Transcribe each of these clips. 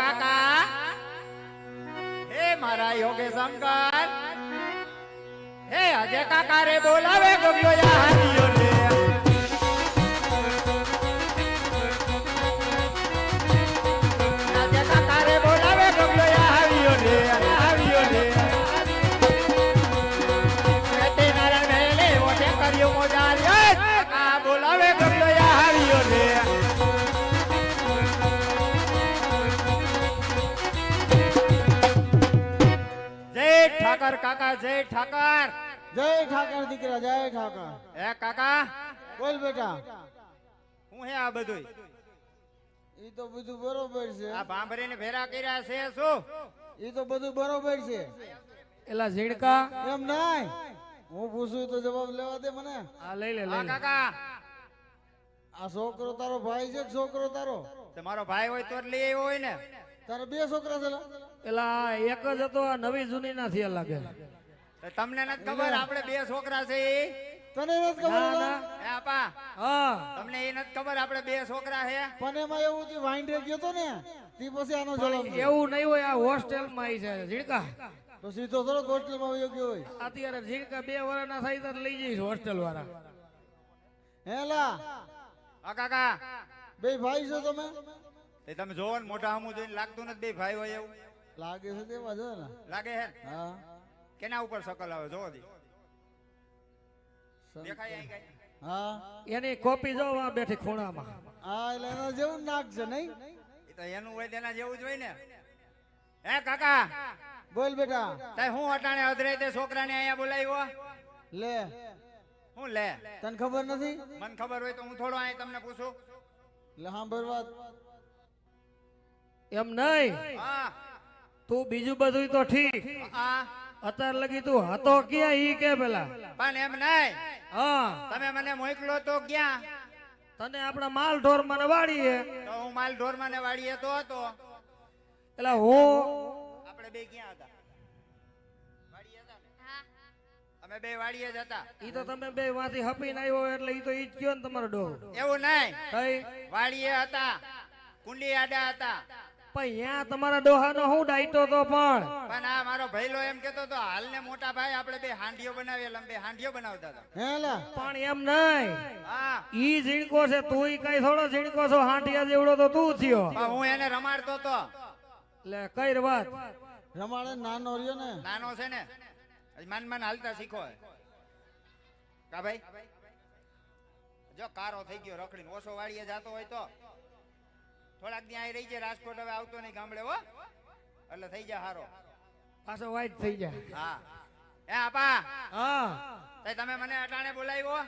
કાકા. હે મારા યોગે શંકર હે અજય કાકા રે બોલાવે ગગલોયા યા રે દીકરા જાય ઠાકર. હે કાકા? બોલ બેટા. હું હે આ બધું ઈ તો બધું બરોબર છે. આ ભાંભરીને ભેરા કર્યા છે શું? ઈ તો બધું બરોબર છે. એલા ઝીણકા. એમ નહીં હું પૂછું તો જવાબ લેવા દે મને. આ લઈ લે લઈ લે. કાકા. આ છોકરો તારો ભાઈ છે છોકરો તારો? તમારો ભાઈ હોય તો જ લઈ આવ્યો હોય ને. તારા બે છોકરા છે એલા એક જ હતો નવી જૂની ના થયા લાગે તમને નથી ખબર આપણે બે છોકરા છે ઈ? તને નથી ખબર ના લા? ના. હે આપા. હા. તમને એ નથી ખબર આપણે બે છોકરા છે? પણ એમાં એવું થી વાઈન્ડે ગયો તો ને તી પછી આનો જવાબ એવું નહીં હોય આ હોસ્ટેલમાં આવી છે ઝીણકા. તો સીધો થોડો હોસ્ટેલમાં વયો ગયો હોય. અત્યારે ઝીણકા બે વર્ષના થાય તો લઈ જઈશ હોસ્ટેલ વાળા હેલા હા કાકા. બે ભાઈ છો તમે? તે તમે જોવો ને મોટા હમું જોઈને લાગતું નથી બે ભાઈ હોય એવું? લાગે છે તેવા છે ને. લાગે હે હા. કેના ઉપર સકલ આવે? જોવો દી. દેખાય? હા. એની કોપી જો આ બેઠી ખૂણામાં. હા એટલે એના જેવું નાખજે નહીં? એ તો એનું હોય તેના જેવું જ હોય ને. હે કાકા? બોલ બેટા. તઈ હું અટાણે અધરે તે છોકરાને અહીંયા બોલાવ્યો? લે. હું લે? તને ખબર નથી? મને ખબર હોય તો હું થોડો અહીં તમને પૂછું. લે હા વાત. એમ નહીં. હા. તું બીજું બધું તો ઠીક. હા. અત્યારે લગી તું હતો ક્યાં ઈ કે પેલા? પણ એમ નહીં. હા. તમે મને મોકલો તો ક્યાં? તને આપણા માલ ઢોર મને વાળીએ તો હું માલ ઢોરમાં ને વાડીએ તો હતો. એટલે હું આપણે બે ક્યાં હતા? અમે બે વાળીએ જ હતા. ઈ તો તમે બે વાંથી હપીને આવ્યો એટલે ઈ તો ઈ જ કયો ને તમારો ડોર એવું નહીં. વાળીએ વાડીએ હતા. કુંડી આડા હતા. પણ ત્યાં તમારા ડોહાનો હું ડાયટો તો પણ. પણ આ મારો ભઈલો એમ કેતો તો હાલને મોટા ભાઈ આપણે બે હાંડીઓ બનાવીએ લંબે હાંડીઓ બનાવતા હતા. હે પણ એમ નહીં. હા. ઈ ઝીણકો છે તું કઈ થોડો ઝીણકો છો હાંડિયા જેવડો તો તું થયો. પણ હું એને રમાડતો તો. એટલે કઈ વાત? રમાડે નાનો રહ્યો ને. નાનો છે ને. હજી માન માન હાલતા શીખો કા ભાઈ? જો કારો થઈ ગયો રખડીને ઓછો વાળીએ જાતો હોય તો. થોડાક ત્યાં રહી જાય રાજકોટ હવે આવતો નહીં ગામડે હો. એટલે થઈ જાય હારો. પાછો વાઈટ થઈ જાય. હા. એ આપા. હા. તમે મને અટાણે બોલાવ્યો?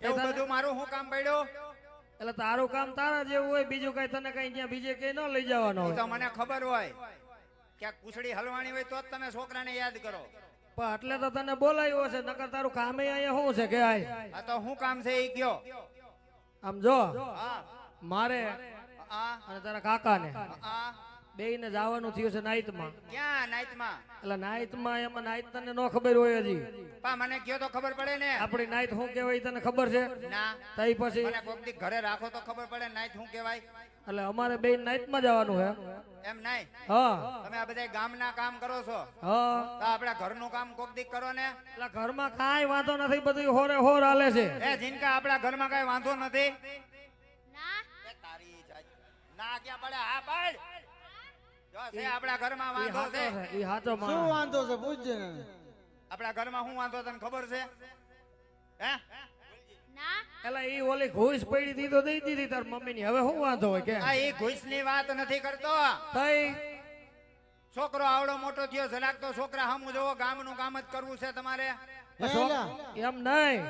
એવું બધું મારું હું કામ પડ્યું? એટલે તારું કામ તારા જેવું હોય બીજું કઈ તને કઈ ત્યાં બીજે કઈ ન લઈ જવાનો તો મને ખબર હોય. ક્યાંક કુસડી હલવાની હોય તો જ તમે છોકરાને યાદ કરો. પણ એટલે તો તને બોલાવ્યો છે નકર તારું કામ અહીંયા શું છે કે આ તો શું કામ છે એ કયો? આમ જો હા. મારે અને તારા કાકાને? બેય ને જવાનું થયું છે નાઈટમાં ક્યાં નાઈટમાં એટલે નાઈટમાં એમાં નાઈટ તને નો ખબર હોય હજી. પા મને કયો તો ખબર પડે ને. આપણી નાઈત શું કહેવાય તને ખબર છે? ના. તઈ પછી મને કોકદી ઘરે રાખો તો ખબર પડે નાઈત શું કહેવાય. એટલે અમારે બે નાઈટમાં જવાનું હે. એમ નહીં? હા. તમે આ બધા ગામના કામ કરો છો? હા. તો ઘર ઘરનું કામ કોક દી કરો ને? એટલે ઘરમાં કાંઈ વાંધો નથી બધું હોરે હોર હાલે છે. એ જીનકા આપણા ઘરમાં કઈ વાંધો નથી? ના ક્યાં પડે હા પડ જો છે આપણા ઘરમાં વાંધો છે. છે ઈ હાચો શું વાંધો છે પૂછજે. ને આપણા ઘરમાં શું વાંધો તને ખબર છે? હે? એટલે ઈ ઓલી ઘૂસ પડી હતી દઈ દીધી તાર મમ્મી ની હવે શું વાંધો હોય કે? આ ઘૂસની વાત નથી કરતો. તઈ? છોકરો આવડો મોટો થયો છે તો છોકરા હમું જોવો ગામનું કામ જ કરવું છે તમારે. એમ નહીં?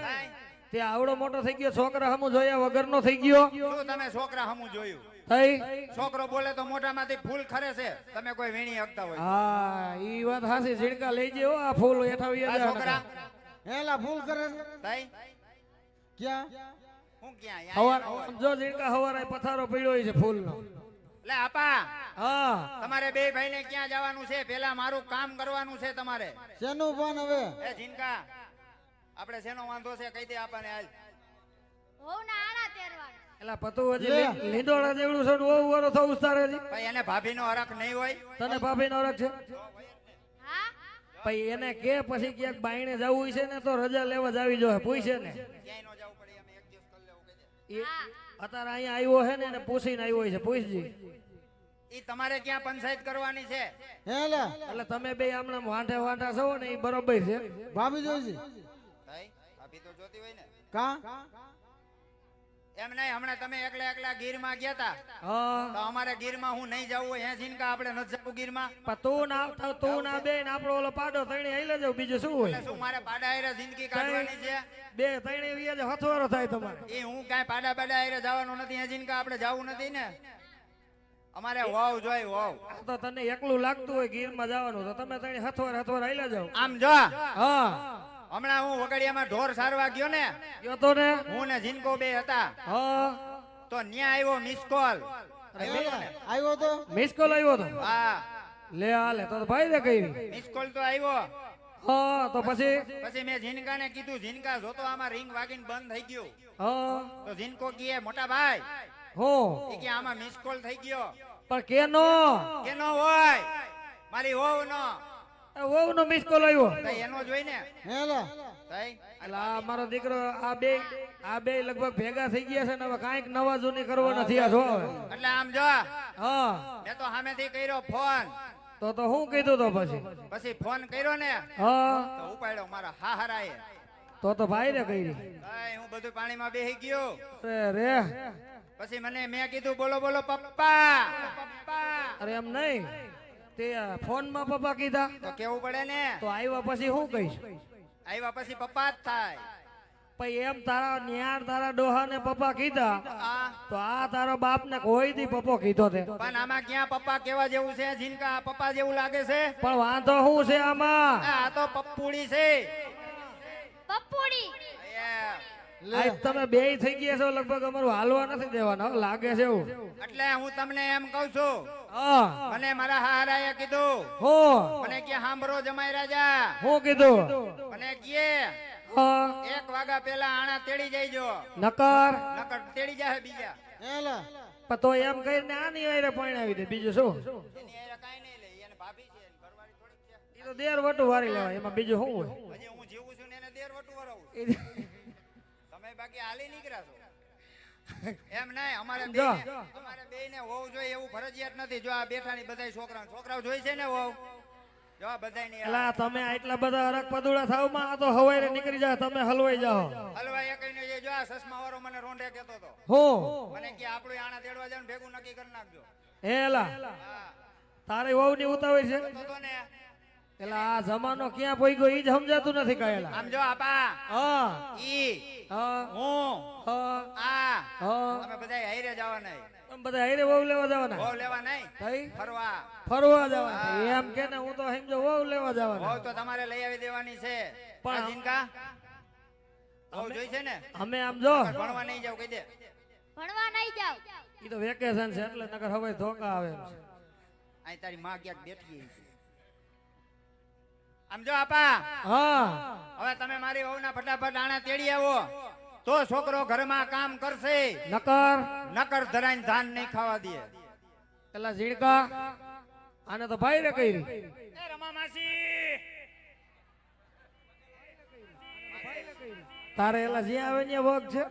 તે આવડો મોટો થઈ ગયો છોકરા હમુ જોયા વગરનો થઈ ગયો. શું તમે છોકરા હમું જોયું? થઈ? છોકરો બોલે તો મોઢામાંથી ફૂલ ખરે છે. તમે કોઈ વીણી હકતા હોય. હા ઈ વાત હાસી ઝીણકા લઈ જેવો આ ફૂલ હેઠા આ છોકરા? હેલા ફૂલ કરે છે? ક્યાં? હું ક્યાં? હવાર જો ઝીણકા હવારે પથારો પડ્યો હોય છે ફૂલનો. લે આપા. હા. તમારે બે ભાઈને ક્યાં જવાનું છે? પેલા મારું કામ કરવાનું છે તમારે. શેનું પણ હવે? એ જીનકા આપણે શેનો વાંધો છે? કહી દે આપણને હાલ. હોવના આણા તેરવાના. એલા પતુ હજી લીંડોળા જેવડું છે ને વહુ થો થવું તારે હજી. ભાઈ એને ભાભીનો હરખ નહીં હોય. તને ભાભી નો રખ છે? હા પછી એને કે પછી ક્યાંક બાયણે જવું છે ને તો રજા લેવા જાવી જો પૂછે ને. ક્યાંય નો જવું પડે અમે એક દિવસ કરી લેવું કહી દે એ અત્યારે અહીંયા આવ્યો છે ને એને પૂછીને આવ્યો છે પૂછજી ઈ તમારે ક્યાં પંચાયત કરવાની છે? હે લે. એટલે તમે બે હમણાં વાંઢે વાંઢા છો ને એ બરોબર છે. ભાભી જોઈ છે? ભાઈ ભાભી તો જોતી હોય ને. કા? એમ નહીં હમણાં તમે એકલા એકલા ગીરમાં ગયા તા. તો અમારે ગીરમાં હું નહીં જવું હે જીનકા આપણે નથી જવું ગીરમાં? પણ તું ના આવતા તું ના બે ને આપણો ઓલો પાડો તણી આઈ લેજો બીજું શું હોય? શું મારે પાડા આયરે જિંદગી કાઢવાની છે? બે તણે વ્યાજે હથવારો થાય તમારે. એ હું કાઈ પાડા પાડા આયરે જવાનું નથી હે જીનકા આપણે જવું નથી ને? અમારે વાવ જોઈ વાવ. આ તો તને એકલું લાગતું હોય ગીરમાં જવાનું તો તમે તણી હથવાર હથવાર આઈ લેજો. આમ જો. હા. હમણાં હું વગડિયામાં ઢોર સારવા ગયો ને ગયો તો ને? હું ને જીનકો બે હતા. હા. તો ન્યા આવ્યો મિસ કોલ આવ્યો તો મિસ કોલ આવ્યો તો? હા. લે હાલે તો ભાઈ દે કઈ. મિસ કોલ તો આવ્યો. હા તો પછી? પછી મેં જીનકાને કીધું જીનકા જોતો આમાં રિંગ વાગીને બંધ થઈ ગયું. હા. તો જીનકો કીએ મોટા ભાઈ. હો. એ કે આમાં મિસ કોલ થઈ ગયો. પણ કેનો કેનો હોય? મારી હોવ નો. વહુ નો મિસ કોલ આવ્યો. એનો જોઈ ને? હે એટલે આ મારો દીકરો આ બે આ બે લગભગ ભેગા થઈ ગયા છે ને હવે કાંઈક નવા જૂની કરવો નથી આ જો એટલે આમ જો હા. મેં તો સામેથી કર્યો ફોન. તો તો હું કીધું તો પછી? પછી ફોન કર્યો ને? હા. તો ઉપાડ્યો મારા હાહરાએ. તો તો ભાઈ રે કઈ ભાઈ હું બધું પાણીમાં બેહી ગયો. રે રે. પછી મને મેં કીધું બોલો બોલો પપ્પા પપ્પા. અરે એમ નહીં. તે ફોનમાં પપ્પા કીધા. તો કેવું પડે ને? તો આવ્યા પછી હું કહીશ? આવ્યા પછી પપ્પા જ થાય. પછી એમ તારા ન્યાર તારા ડોહા ને પપ્પા કીધા. આ તો આ તારો બાપ ને કોઈ દી પપ્પો કીધો તે? પણ આમાં ક્યાં પપ્પા કેવા જેવું છે? જીનકા પપ્પા જેવું લાગે છે? પણ વાંધો શું છે આમાં? આ તો પપ્પુડી છે. પપ્પુડી. તમે બે થઈ ગયા છો લગભગ અમારું હાલવા નથી દેવાના લાગે છે એવું. એટલે હું તમને એમ કઉ છું મને મારા હારાએ કીધું. હો. મને કે સાંભળો જમાઈ રાજા. હું કીધું? મને કે એક વાગા પેલા આણા તેડી જઈજો. નકર? નકર તેડી જાય બીજા. હે તો એમ કહીને આની વાયરે પરણાવી દે બીજું શું? એની હારે કાંઈ નહીં લે એને ભાભી છે ઘરવાળી થોડીક છે. એ તો દેર વટું વારી લેવાય એમાં બીજું શું હોય? હજી હું જીવું છું ને એને દેર વટું વરાવું બાકી હાલી નીકળ્યા છો. એમ નહીં અમારે બે અમારે બે ને હોવ જોઈએ એવું ફરજિયાત નથી. જો આ બેઠાની બધા છોકરા છોકરાઓ જોઈ છે ને હોવ જો બધા ની એલા તમે આટલા બધા અરક પદુડા થાવમાં આ તો હવારે નીકળી જાય તમે હલવાઈ જાઓ. હલવા એ કહીને જે આ સસમા વાળો મને રોંઢે કહેતો તો હો. મને કે આપણું આણા તેડવા જાય ભેગું નક્કી કરી નાખજો. એલા તારી વહુ ની ઉતાવળ છે તો ને. એલા આ જમાનો ક્યાં પોઈ ગયો ઈ જ સમજાતું નથી કહેલા આમ જો આપા. હા. ઈ. હા. હું. હા. આ. હા. અમે બધા હાઈરે જવાના તમે બધા હારે વહુ લેવા જવાના. વહુ લેવા નહીં થઈ ફરવા. ફરવા જવાના. એમ કે ને હું તો સમજો વહુ લેવા જવાના. વહુ તો તમારે લઈ આવી દેવાની છે. પણ- જીનકા? વહુ જોઈ છે ને? અમે આમ જો. ભણવા નહીં જાવ કહી દે. ભણવા નહીં જાવ. ઈ તો વેકેશન છે એટલે નકર હવે ધોકા આવે એમ છે. અહીં તારી માં ક્યાંક બેઠી છે. આમ જો આપા હા. હવે તમે મારી વહુના ફટાફટ આણા તેડી આવો. તો છોકરો ઘરમાં કામ કરશે. નકર? નકર ધરાઈને ધાન નહીં ખાવા દે. પેલા ઝીણકા આને તો ભાઈ રે કઈ એ રમા માસી તારે એલા જ્યાં આવે ને વોક છે.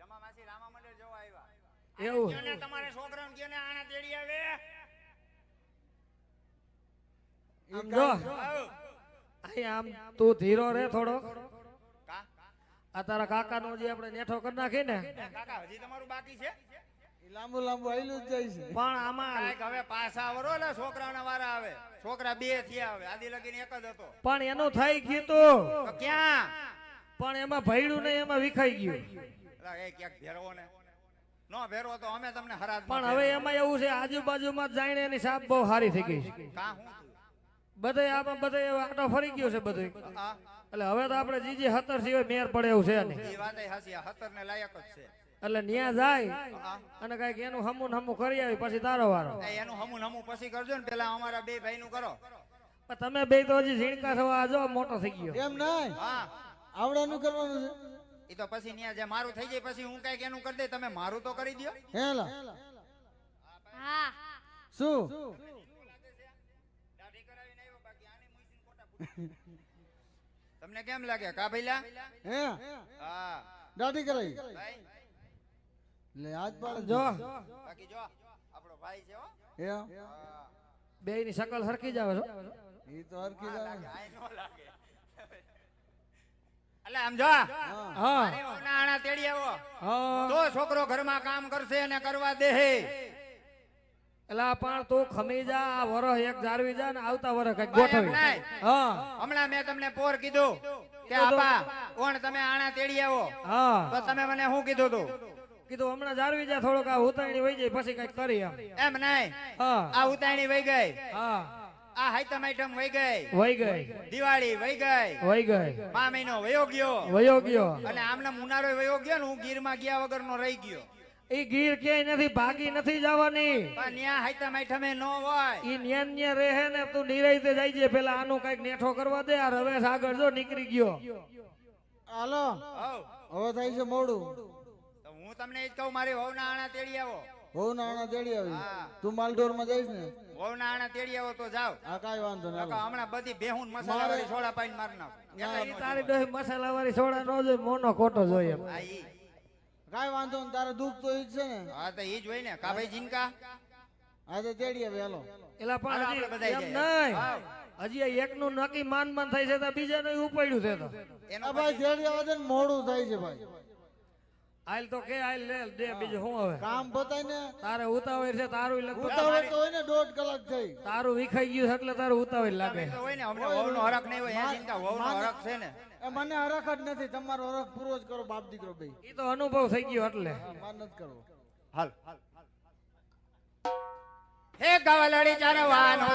રમા માસી રામા મંદિર જોવા આવ્યા. એવું. તમારે છોકરાને કયો ને આણા તેડી આવે. આમ જો. અહીં આમ તું ધીરો રે થોડો. આ તારા કાકાનો જે આપણે નેઠો કરી નાખી ને. કાકા હજી તમારું બાકી છે? લાંબુ લાંબુ આયલું જ જાય છે. પણ આમાં હવે પાછા વરો ને છોકરાઓના વારા આવે. છોકરા બે થયા આવે આદી લગીને એક જ હતો. પણ એનું થઈ ગયું તું. તો ક્યાં? પણ એમાં ભયડું નહીં એમાં વિખાઈ ગયું. એ ક્યાંક ભેરવો ને? નો ભેરવો તો અમે તમને હરા પણ હવે એમાં એવું છે આજુબાજુમાં જાણે એની સાપ બહુ સારી થઈ ગઈ છે. કા હું થયું? બધે આમાં બધે આટો ફરી ગયો છે બધું એટલે હવે તો આપણે જીજી હતર સિવાય મેર પડે એવું છે નહીં એ વાતે હાસી હતર ને લાયક જ છે. એટલે ન્યા જાય અને કંઈક એનું હમું ને હમું કરી આવી પછી તારો વારો. એનું હમું હમુ પછી કરજો ને પેલા અમારા બે ભાઈ નું કરો તમે બે તો હજી ઝીણકા થવા આ જો મોટો થઈ ગયો. એમ નહીં? હા. આવડાનું કરવાનું એ તો પછી ન્યા જે મારું થઈ જાય પછી હું કંઈક એનું કરી દે તમે મારું તો કરી દો છે હેલા. હા. શું દાઢી કરાવીને આવ્યો, બાકી આને મૂકીને ખોટા ફૂટ. તમને કેમ લાગે? કા ભઈલા? હે? હા. દાઢી કરાઈ. ભાઈ. લે આજ પાડે જો. બાકી જો આપણો ભાઈ છે હો. હે? બે ની શકલ સરખી જ આવે છો ઈ તો હા, જાવે આય નો લાગે. એટલે આમ જો હા. આણા તેડી આવો. હા. તો છોકરો ઘરમાં કામ કરશે અને કરવા દે હે પણ તું ખમી જા આ વરહ એક જાળવી જા ને આવતા વરહ કંઈક એમ ગોઠવી હા. હમણાં મેં તમને પોર કીધું કે આપા કોણ તમે આણા તેડી આવો. હા. તો તમે મને શું કીધું તું? કીધું હમણાં જાળવી જા થોડોક આ ઉતાણી વહી જાય પછી કંઈક કરી એમ. નહીં. આ ઉતાણી વહી ગઈ. હા. આ હાઈતમ આઈટમ વહી ગઈ. વહી ગઈ. દિવાળી વહી ગઈ. વહી ગઈ. મા મહિનો વયો ગયો. વયો ગયો. અને આમને મુનારો વયો ગયો ને હું ગીરમાં ગયા વગરનો રહી ગયો. ઈ ગીર ક્યાંય નથી ભાગી નથી જવાની. પણ ન્યા હાઈતમ આઈટમે નો હોય. ઈ ન્યા ન્યા રહે ને તું નિરાઈતે જાય છે. પેલા આનું કંઈક નેઠો કરવા દે આ રવેશ આગળ જો નીકળી ગયો. હાલો. હવે. થાય છે મોડું. તો હું તમને એ જ કહું મારી વહુના આણા તેડી આવો. બહુ નાણા તેડી આવી. હા. તું માલઢોરમાં જઈશ ને? વહુના આણા તેડી આવો તો જાવ. આ કાંઈ વાંધો નહીં. હમણાં બધી બેહુન મસાલા વાળી સોડા પાઈને માર નાખ. તારી દોહી મસાલા વાળી સોડા નો જોઈએ મોનો ખોટો જોઈએ આ ઈ. કાંઈ વાંધો નહીં તારે દુઃખ તો ઈ જ છે ને. હા તો ઈ જ હોય ને. કાભાઈ જીનકા? આ તો તેડી આવી એલા પણ આપણે એમ નહીં. હજી એક નું નક્કી માન માન થાય છે તો બીજાનું ઉપાડ્યું છે તો. એનો ભાઈ તેડીએ આવે ને મોડું થાય છે ભાઈ. આયલ તો કે આયલ લે દે બીજું શું હવે? કામ પતાય ને. તારે ઉતાવળ છે તારું લગભગ ઉતાવળ તો હોય ને દોઢ કલાક થઈ. તારું વિખાઈ ગયું એટલે તારું ઉતાવળ લાગે. હોય ને હમણાં વહુનો હરક નહીં હોય એ ચિંતા વહુનો હરક છે ને. એ મને હરખ જ નથી. તમારો હરખ પૂરો જ કરો બાપ દીકરો બે. એ તો અનુભવ થઈ ગયો એટલે. માર નથી કરવો હાલ. હે ગવલડી ચરવાનો